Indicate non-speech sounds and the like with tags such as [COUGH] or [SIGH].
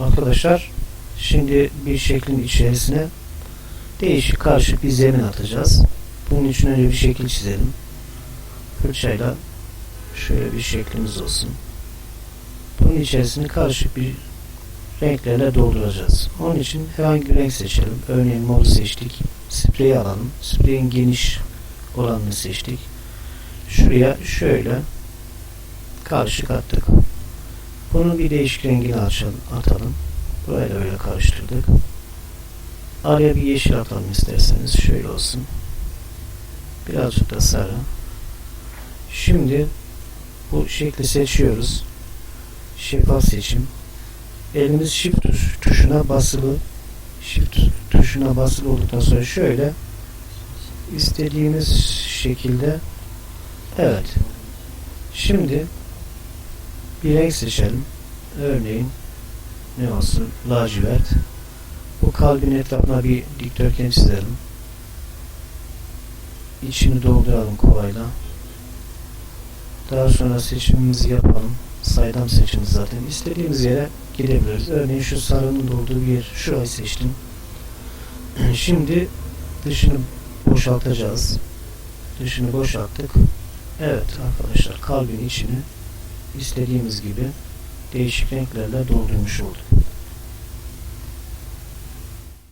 Arkadaşlar şimdi bir şeklin içerisine değişik karışık bir zemin atacağız. Bunun için önce bir şekil çizelim. Fırçayla şöyle bir şeklimiz olsun. Bunun içerisini karışık bir renklerle dolduracağız. Onun için herhangi bir renk seçelim. Örneğin mor seçtik. Spreyi alalım. Spreyin geniş olanını seçtik. Şuraya şöyle karışık attık. Bunun bir değişik rengini açalım, atalım. Burayı da öyle karıştırdık. Araya bir yeşil atalım isterseniz. Şöyle olsun. Birazcık da sarı. Şimdi bu şekli seçiyoruz. Şeffaf seçim. Elimiz shift tuş, tuşuna basılı. Shift tuşuna basılı olduktan sonra şöyle istediğimiz şekilde evet. Şimdi bir renk seçelim. Örneğin ne olsun? Lacivert. Bu kalbin etrafına bir dikdörtgen çizelim. İçini dolduralım kovayla. Daha sonra seçimimizi yapalım. Saydam seçimi zaten. İstediğimiz yere gidebiliriz. Örneğin şu sarının olduğu bir yer. Şurayı seçtim. [CLEARS THROAT] Şimdi dışını boşaltacağız. Dışını boşalttık. Evet arkadaşlar kalbin içini istediğimiz gibi değişik renklerle doldurmuş olduk.